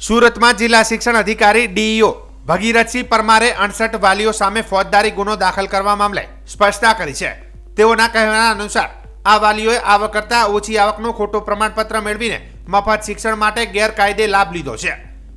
સુરતમાં જિલ્લા શિક્ષણ અધિકારી ડીઈઓ ભગીરથસિંહ પરમારે અડસઠ વાલીઓ સામે ફોજદારી ગુનો દાખલ કરવા મામલે સ્પષ્ટતા કરી છે. તેઓના કહેવાના અનુસાર, આ વાલીઓએ આવક કરતાં ઓછી આવકનું ખોટું પ્રમાણપત્ર મેળવીને મફત શિક્ષણ માટે ગેરકાયદે લાભ લીધો છે.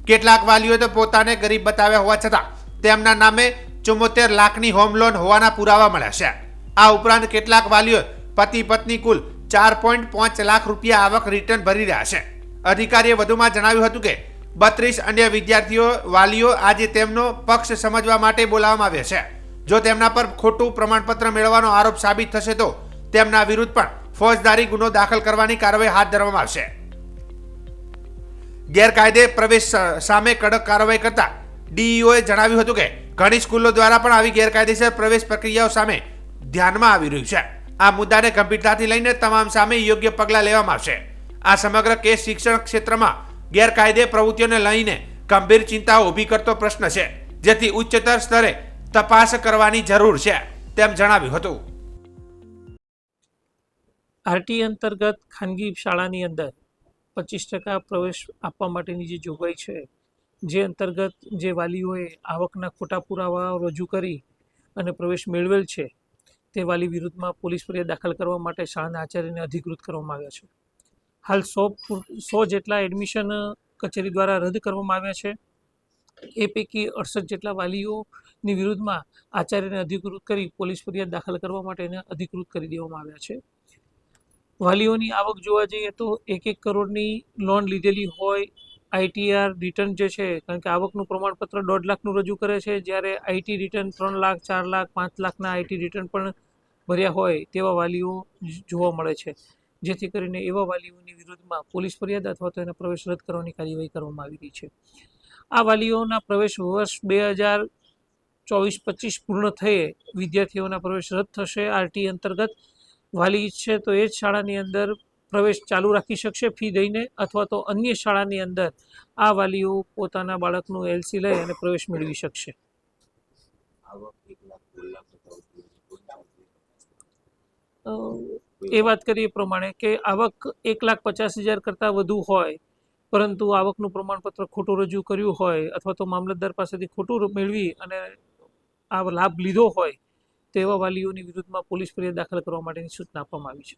કેટલાક વાલીઓએ તો પોતાને ગરીબ બતાવ્યા હોવા છતાં, તેમના નામે ચુમ્મોતેર લાખની હોમ લોન હોવાના પુરાવા મળ્યા છે. આ ઉપરાંત કેટલાક વાલીઓ પતિ પત્ની કુલ ચાર પોઈન્ટ પાંચ લાખ રૂપિયા આવક રિટર્ન ભરી રહ્યા છે. અધિકારીએ વધુમાં જણાવ્યું હતું કે બત્રીસ અન્ય વિદ્યાર્થીઓ, વાલીઓ આજે તેમનો પક્ષ સમજવા માટે બોલાવવામાં આવ્યા છે. જો તેમના પર ખોટું પ્રમાણપત્ર મેળવવાનો આરોપ સાબિત થશે તો તેમના વિરુદ્ધ પણ ફોજદારી ગુનો દાખલ કરવાની કાર્યવાહી હાથ ધરવામાં આવશે. ગેરકાયદે પ્રવેશ સામે કડક કાર્યવાહી કરતા ડીઈઓએ જણાવ્યું હતું કે, ઘણી સ્કૂલો દ્વારા પણ આવી ગેરકાયદેસર પ્રવેશ પ્રક્રિયાઓ સામે ધ્યાનમાં આવી રહ્યું છે. આ મુદ્દાને ગંભીરતાથી લઈને તમામ સામે યોગ્ય પગલાં લેવામાં આવશે. આ સમગ્ર કેસ શિક્ષણ ક્ષેત્રમાં ગેરકાયદે પ્રવૃત્તિઓને લઈને ગંભીર ચિંતાઓ ઊભી કરતો પ્રશ્ન છે, જેથી ઉચ્ચતર સ્તરે તપાસ કરવાની જરૂર છે, તેમ જણાવ્યું હતું. આરટી અંતર્ગત ખાનગી શાળાની અંદર પચીસ ટકા પ્રવેશ આપવા માટેની જે જોગવાઈ છે, જે અંતર્ગત જે વાલીઓએ આવકના ખોટા પુરાવાઓ રજૂ કરી અને પ્રવેશ મેળવેલ છે, તે વાલી વિરુદ્ધમાં પોલીસ ફરિયાદ દાખલ કરવા માટે શાળાના આચાર્યને અધિકૃત કરવામાં આવ્યા છે. હાલ સો સો જેટલા એડમિશન કચેરી દ્વારા રદ કરવામાં આવ્યા છે. એ પૈકી અડસઠ જેટલા વાલીઓની વિરુદ્ધમાં આચાર્યને અધિકૃત કરી પોલીસ ફરિયાદ દાખલ કરવા માટે એને અધિકૃત કરી દેવામાં આવ્યા છે. વાલીઓની આવક જોવા જઈએ તો એક એક કરોડની લોન લીધેલી હોય આઈટીઆર રિટર્ન જે છે, કારણ કે આવકનું પ્રમાણપત્ર દોઢ લાખનું રજૂ કરે છે, જ્યારે આઈટી રિટર્ન ત્રણ લાખ, ચાર લાખ, પાંચ લાખના આઈટી રિટર્ન પણ ભર્યા હોય તેવા વાલીઓ જોવા મળે છે. જેથી કરીને એવા વાલીઓની વિરુદ્ધમાં પોલીસ ફરિયાદ અથવા તો એના પ્રવેશ રદ કરવાની કાર્યવાહી કરવામાં આવી રહી છે. આ વાલીઓના પ્રવેશ વર્ષ બે હજાર ચોવીસ પચીસ પૂર્ણ થયે વિદ્યાર્થીઓના પ્રવેશ રદ થશે. આરટી અંતર્ગત વાલી ઈચ્છે તો એ જ શાળાની અંદર પ્રવેશ ચાલુ રાખી શકશે ફી દઈને અથવા તો અન્ય શાળાની અંદર આ વાલીઓ પોતાના બાળકનું એલસી લઈ અને પ્રવેશ મેળવી શકશે. અ, એ વાત કરીએ પ્રમાણે કે આવક એક લાખ પચાસ હજાર કરતાં વધુ હોય, પરંતુ આવકનું પ્રમાણપત્ર ખોટું રજૂ કર્યું હોય અથવા તો મામલતદાર પાસેથી ખોટું મેળવી અને આ લાભ લીધો હોય તેવા વાલીઓની વિરુદ્ધમાં પોલીસ ફરિયાદ દાખલ કરવા માટેની સૂચના આપવામાં આવી છે.